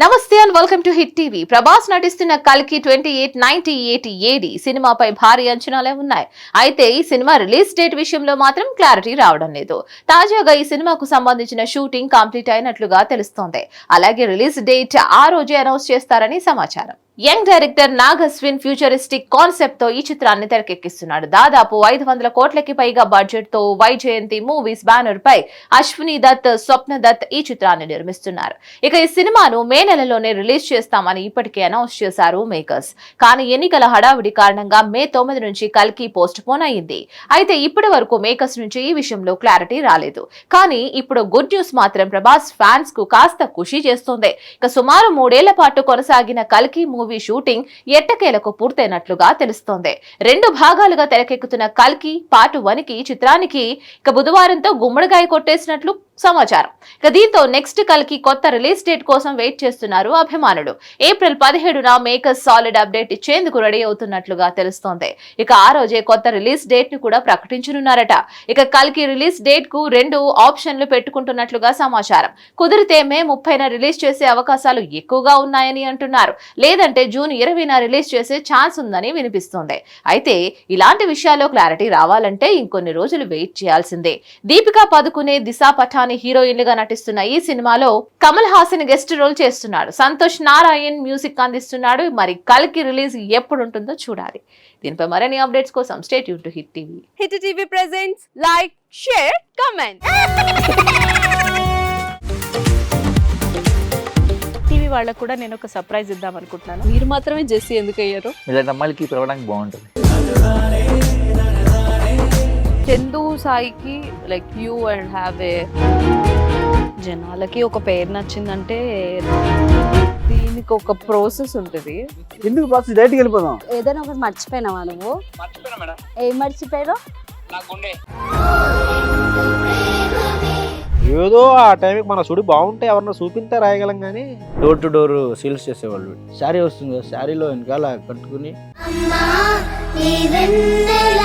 నమస్తే and welcome to Hit TV. Prabhas నటిస్తున్న కల్కి twenty eight ninety eight AD సినిమాపై భారీ అంచనాలే ఉన్నాయి. అయితే ఈ సినిమా రిలీజ్ డేట్ విషయంలో మాత్రం క్లారిటీ రావడం లేదు. తాజాగా ఈ సినిమాకు సంబంధించిన షూటింగ్ కంప్లీట్ అయినట్లుగా తెలుస్తోంది. అలాగే రిలీజ్ డేట్ ఆ రోజే అనౌన్స్ చేస్తారని సమాచారం. యంగ్ డైరెక్టర్ నాగస్విన్ ఫ్యూచరిస్టిక్ కాన్సెప్ట్తో ఈ చిత్రాన్ని తెరకెక్కిస్తున్నాడు. దాదాపు ఐదు వందల కోట్లకి పైగా బడ్జెట్తో వై జయంతి మూవీస్ బ్యానర్ పై అశ్విని దత్ స్వప్న దత్ ఈ చిత్రాన్ని నిర్మిస్తున్నారు. ఇక ఈ సినిమాను మే నెలలోనే రిలీజ్ చేస్తామని ఇప్పటికే అనౌన్స్ చేశారు మేకర్స్. కానీ ఎన్నికల హడావిడి కారణంగా మే తొమ్మిది నుంచి కల్కి పోస్ట్ పోన్ అయింది. అయితే ఇప్పటి వరకు మేకర్స్ నుంచి ఈ విషయంలో క్లారిటీ రాలేదు. కానీ ఇప్పుడు గుడ్ న్యూస్ మాత్రం ప్రభాస్ ఫ్యాన్స్కు కాస్త ఖుషి చేస్తోంది. ఇక సుమారు మూడేళ్ళ పాటు కొనసాగిన కల్కి మూవీ షూటింగ్ ఎట్టకేలకు పూర్తయినట్లుగా తెలుస్తోంది. రెండు భాగాలుగా తెరకెక్కుతున్న కల్కి పాటు వనికి చిత్రానికి ఇక బుధవారంతో గుమ్మడికాయ కొట్టేసినట్లు సమాచారం. ఇక దీంతో నెక్స్ట్ కల్కి కొత్త రిలీజ్ డేట్ కోసం వెయిట్ చేస్తున్నారు అభిమానులు. ఏప్రిల్ పదిహేడున మేకర్స్ సాలిడ్ అప్డేట్ ఇచ్చేందుకు రెడీ అవుతున్నట్లుగా తెలుస్తోంది. ఇక ఆ రోజే కొత్త రిలీజ్ డేట్ను కూడా ప్రకటించనున్నారట. ఇక కల్కి రిలీజ్ డేట్కు రెండు ఆప్షన్లు పెట్టుకుంటున్నట్లుగా సమాచారం. కుదిరితే మే ముప్పైన రిలీజ్ చేసే అవకాశాలు ఎక్కువగా ఉన్నాయని అంటున్నారు. లేదంటే జూన్ ఇరవైన రిలీజ్ చేసే ఛాన్స్ ఉందని వినిపిస్తోంది. అయితే ఇలాంటి విషయాల్లో క్లారిటీ రావాలంటే ఇంకొన్ని రోజులు వెయిట్ చేయాల్సిందే. దీపికా పదుకునే దిశా పఠాని హీరోయిన్లుగా నటిస్తున్న ఈ సినిమాలో కమల్ హాసన్ గెస్ట్ రోల్ చేస్తున్నాడు. సంతోష్ నారాయణ్ మ్యూజిక్ అందిస్తున్నాడు. మరి కల్కి రిలీజ్ ఎప్పుడు ఉంటుందో చూడాలి. దీనిపై మరిన్ని అప్డేట్స్ కోసం stay Yoon to hit TV. Hit TV presents like share comment. TV వాళ్ళకు కూడా నేను ఒక సర్ప్రైజ్ ఇద్దాం అనుకుంటున్నాను. మీరు మాత్రమే జెస్సీ ఎందుకు అయ్యారు ఇలాంటి అమ్మాయిలకి పిలవడానికి బాగుంటుంది. చందు సాయికి like you and have a జనాలకి ఒక పేరు నచ్చిందంటే దీనికి ఒక ప్రాసెస్ ఉంటుంది. ఎందుకు ప్రాసెస్ డైరెక్ట్కి వెళ్ళిపోదాం. ఏదైనా ఒకటి మర్చిపోయినావా నువ్వు? ఏం మర్చిపోయావు ఏదో ఆ టైంకి మన సుడి బాగుంటే ఎవరన్నా చూపిస్తే రాయగలం కానీ డోర్ టు డోర్ సేల్స్ చేసేవాళ్ళు. శారీ వస్తుంది కదా శారీలో వెనకాల కట్టుకుని. అమ్మా ఈ వెన్నెల?